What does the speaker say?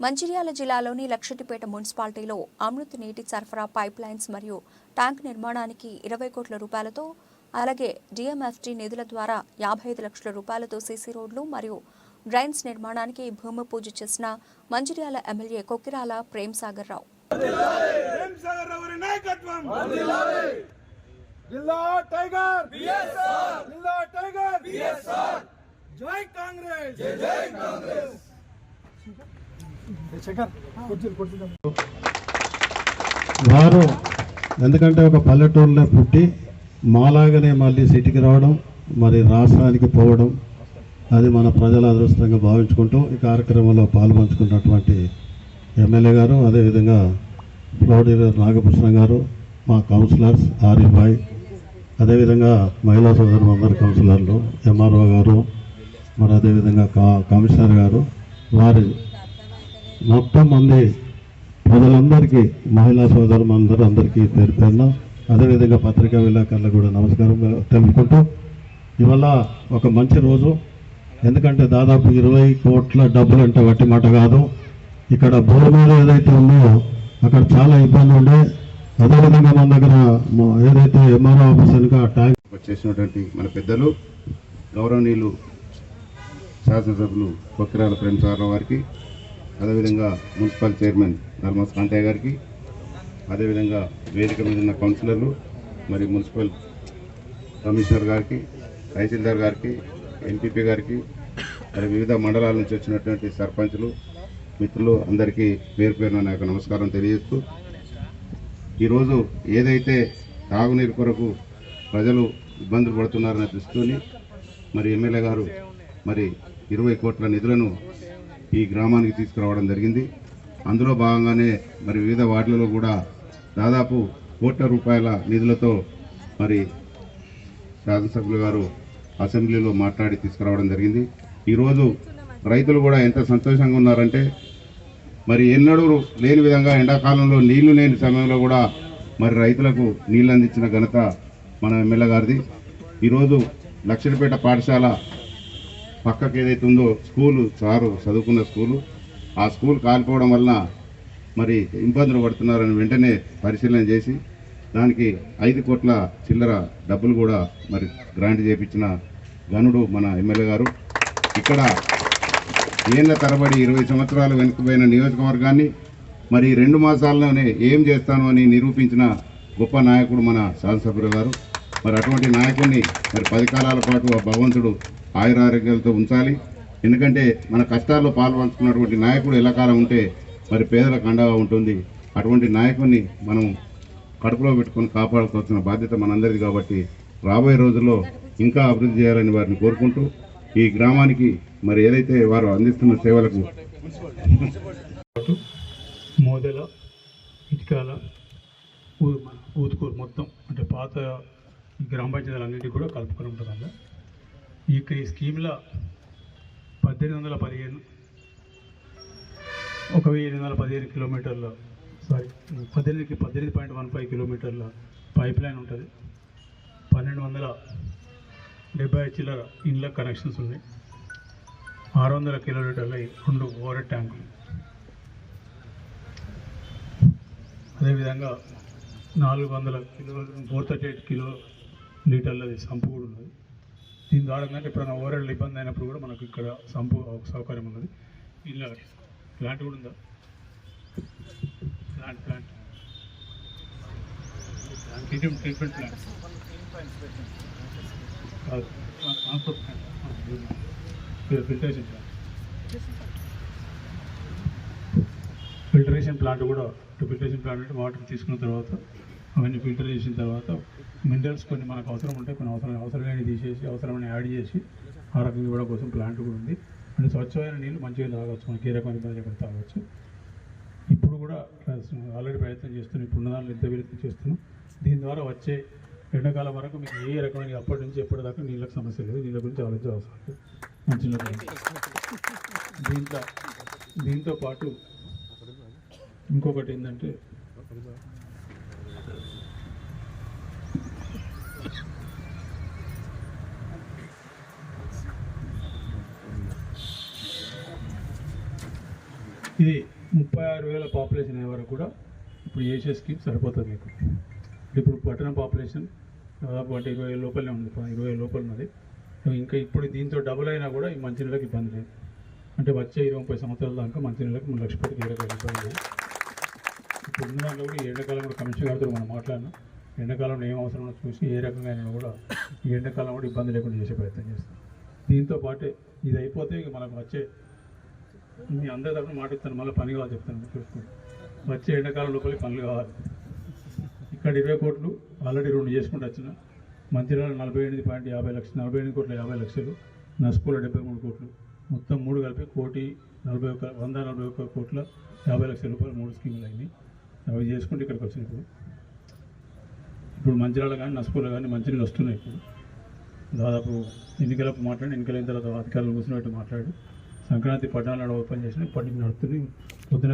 మంచిర్యాల జిల్లాలోని లక్షటిపేట మున్సిపాలిటీలో అమృత్ నీటి సరఫరా పైప్ లైన్స్ మరియు ట్యాంక్ నిర్మాణానికి ఇరవై కోట్ల రూపాయలతో అలాగే డిఎంఎఫ్టి నిధుల ద్వారా యాభై ఐదు లక్షల రూపాయలతో సీసీ రోడ్లు మరియు డ్రైన్స్ నిర్మాణానికి భూమి పూజ చేసిన మంచిర్యాల ఎమ్మెల్యే కొక్కిరాల ప్రేమ్ సాగర్ రావు. ప్రేమ్ సాగర్ రావు నాయకత్వం! జిల్లా టైగర్! జిల్లా టైగర్! జై కాంగ్రెస్! జై కాంగ్రెస్! వారు ఎందుకంటే ఒక పల్లెటూరులో పుట్టి మాలాగానే మళ్ళీ సిటీకి రావడం మరి రాష్ట్రానికి పోవడం అది మన ప్రజల అదృష్టంగా భావించుకుంటూ ఈ కార్యక్రమంలో పాల్పంచుకున్నటువంటి ఎమ్మెల్యే గారు అదేవిధంగా ఫ్లోర్ నాగభూషణ గారు మా కౌన్సిలర్స్ ఆరిఫ్ భాయ్ అదేవిధంగా మహిళా సోదరు అందరు కౌన్సిలర్లు ఎంఆర్ఓ గారు మరి అదేవిధంగా కా కమిషనర్ గారు వారి మొత్తం మంది ప్రజలందరికీ మహిళా సోదరు అందరూ అందరికీ పేరు పేరున అదేవిధంగా పత్రికా విలేకరులకు కూడా నమస్కారం తెలుపుకుంటూ ఇవాళ ఒక మంచి రోజు. ఎందుకంటే దాదాపు ఇరవై కోట్ల డబ్బులు అంటే వట్టి మాట కాదు. ఇక్కడ భూములు ఏదైతే ఉందో అక్కడ చాలా ఇబ్బంది ఉండే. అదేవిధంగా మన దగ్గర ఏదైతే ఎంఆర్ఓ ఆఫీస్ వెనుక ట్యాంక్ చేసినటువంటి మన పెద్దలు గౌరవనీయులు శాసనసభ్యులు కొక్కిరాల ప్రేమ్ సాగర్ వారికి అదేవిధంగా మున్సిపల్ చైర్మన్ ధర్మస్ కాంతయ్య గారికి అదేవిధంగా వేదిక మీద ఉన్న కౌన్సిలర్లు మరి మున్సిపల్ కమిషనర్ గారికి తహసీల్దార్ గారికి ఎంపీపీ గారికి మరి వివిధ మండలాల నుంచి వచ్చినటువంటి సర్పంచులు మిత్రులు అందరికీ పేరు పేరున నా యొక్క నమస్కారం తెలియజేస్తూ ఈరోజు ఏదైతే తాగునీరు కొరకు ప్రజలు ఇబ్బందులు పడుతున్నారనే దృష్టిని మరి ఎమ్మెల్యే గారు మరి ఇరవై కోట్ల నిధులను ఈ గ్రామానికి తీసుకురావడం జరిగింది. అందులో భాగంగానే మరి వివిధ వార్డులలో కూడా దాదాపు కోట్ల రూపాయల నిధులతో మరి శాసనసభ్యులు గారు అసెంబ్లీలో మాట్లాడి తీసుకురావడం జరిగింది. ఈరోజు రైతులు కూడా ఎంత సంతోషంగా ఉన్నారంటే మరి ఎన్నడూ లేని విధంగా ఎండాకాలంలో నీళ్ళు లేని సమయంలో కూడా మరి రైతులకు నీళ్ళు అందించిన ఘనత మన ఎమ్మెల్యే గారిది. ఈరోజు లక్షలపేట పాఠశాల పక్కకి ఏదైతే ఉందో స్కూలు సారు చదువుకున్న స్కూలు ఆ స్కూల్ కాలిపోవడం వలన మరి ఇబ్బందులు పడుతున్నారని వెంటనే పరిశీలన చేసి దానికి ఐదు కోట్ల చిల్లర డబ్బులు కూడా మరి గ్రాంట్ చేపించిన గనుడు మన ఎమ్మెల్యే గారు. ఇక్కడ ఏళ్ళ తరబడి ఇరవై సంవత్సరాలు వెనుకపోయిన నియోజకవర్గాన్ని మరి రెండు మాసాల్లోనే ఏం చేస్తాను అని నిరూపించిన గొప్ప నాయకుడు మన శాసనసభ్యులు గారు. మరి అటువంటి నాయకుడిని మరి పది కాలాల పాటు ఆ భగవంతుడు ఆయురారోగ్యాలతో ఉంచాలి. ఎందుకంటే మన కష్టాల్లో పాల్పంచుకున్నటువంటి నాయకుడు ఎల్లకాలం ఉంటే మరి పేదలకు అండగా ఉంటుంది. అటువంటి నాయకుడిని మనం కడుపులో పెట్టుకొని కాపాడుకోవాల్సిన బాధ్యత మనందరిది కాబట్టి రాబోయే రోజుల్లో ఇంకా అభివృద్ధి చేయాలని వారిని కోరుకుంటూ ఈ గ్రామానికి మరి ఏదైతే వారు అందిస్తున్న సేవలకు మోదెల ఇటుకాల ఊ- మన ఊతుకూరు మొత్తం అంటే పాత ఈ గ్రామ పంచాయతీలన్నింటినీ కూడా కలుపుకొని ఉంటుంది ఈ ఈ ఈ స్కీమ్లో పద్దెనిమిది వందల పదిహేను ఒక వెయ్యి ఎనిమిది వందల పదిహేను కిలోమీటర్ల సారీ పద్దెనిమిది పద్దెనిమిది పాయింట్ వన్ ఫైవ్ కిలోమీటర్ల పైప్ లైన్ ఉంటుంది. పన్నెండు వందల డెబ్బై ఐదు చిల్లర ఇండ్ల కనెక్షన్స్ ఉన్నాయి. ఆరు వందల కిలోమీటర్ల రెండు ఓవర్ ట్యాంకులు. అదేవిధంగా నాలుగు వందల kilo four thirty eight kilo లీటర్లది sump కూడా ఉన్నది. దీని ద్వారా కంటే ఎప్పుడైనా ఓవరాల్ ఇబ్బంది అయినప్పుడు కూడా మనకు ఇక్కడ సంపు సౌకర్యం ఉన్నది. ఇలా ప్లాంట్ కూడా ఉందా? Plant plant. Treatment treatment plant. Plant. Filtration plant. Filtration plant కూడా ఫిల్టరేషన్ ప్లాంట్ అంటే వాటర్ తీసుకున్న తర్వాత అవన్నీ ఫిల్టర్ చేసిన తర్వాత మినరల్స్ కొన్ని మనకు అవసరం ఉంటాయి కొన్ని అవసరం అవసరమైన తీసేసి అవసరమైన యాడ్ చేసి ఆ రకంగా కూడా కోసం ప్లాంట్ కూడా ఉంది. అంటే స్వచ్ఛమైన నీళ్ళు మంచిగా తాగొచ్చు మనకి ఏ రకమైన ఇబ్బంది లేకుండా తాగొచ్చు. ఇప్పుడు కూడా ఆల్రెడీ ప్రయత్నం చేస్తున్నాం. ఇప్పుడు ఉన్నదాన్ని ఎంత వీలైతే చేస్తున్నాం. దీని ద్వారా వచ్చే ఎండాకాలం వరకు మీకు ఏ రకమైన అప్పటి నుంచి ఎప్పటిదాకా నీళ్ళకి సమస్య లేదు. నీళ్ళ గురించి ఆలోచించే అవసరం లేదు. మంచి దీంతో దీంతో పాటు ఇంకొకటి ఏంటంటే ఇది ముప్పై ఆరు వేల పాపులేషన్ అయ్యే వరకు కూడా ఇప్పుడు చేసే స్కీమ్ సరిపోతుంది మీకు. ఇప్పుడు పట్టణ పాపులేషన్ దాదాపు అంటే ఇరవై వేల లోపలనే ఉంది. ఇరవై వేల లోపల ఉన్నది. ఇంకా ఇప్పుడు దీంతో డబుల్ అయినా కూడా ఈ మంచినీళ్ళకి ఇబ్బంది లేదు. అంటే వచ్చే ఇరవై ముప్పై సంవత్సరాల దాకా మంచినీళ్ళకి మూడు లక్ష పెట్టి ఇరవై ఇబ్బంది లేదు. ఇప్పుడు ఉన్న దాంట్లో కూడా ఈ ఎండాకాలం కూడా కమిషన్ గారితో మనం మాట్లాడినాం. ఎండాకాలంలో ఏం అవసరమో చూసి ఏ రకంగా అయినా కూడా ఈ ఎండాకాలం కూడా ఇబ్బంది లేకుండా చేసే ప్రయత్నం చేస్తాం. దీంతో పాటే ఇది అయిపోతే ఇక మనకు వచ్చే మీ అందరి తరఫున మాట ఇస్తాను మళ్ళీ పని కావాలి చెప్తాను చూసుకోండి. వచ్చే ఎండాకాలం లోపలికి పనులు కావాలి. ఇక్కడ ఇరవై కోట్లు ఆల్రెడీ రెండు చేసుకుంటూ వచ్చిన. మంచిర్యాల నలభై ఎనిమిది పాయింట్ యాభై లక్షలు నలభై ఎనిమిది కోట్ల యాభై లక్షలు. నస్పూల డెబ్బై మూడు కోట్లు. మొత్తం మూడు కలిపి కోటి నలభై ఒక వంద నలభై ఒక్క కోట్ల యాభై లక్షల రూపాయలు మూడు స్కీములు అయినాయి. అవి చేసుకుంటే ఇక్కడికి వచ్చిన ఇప్పుడు. ఇప్పుడు మంచిర్యాల కానీ నస్పూల కానీ మంచినీళ్ళు వస్తున్నాయి ఇప్పుడు. దాదాపు ఎన్నికలకు మాట్లాడి ఎన్నికలైన తర్వాత అధికారులు కూర్చున్నట్టు మాట్లాడి సంక్రాంతి పట్టణాలు ఓపెన్ చేసిన పట్టిన నడుతుంది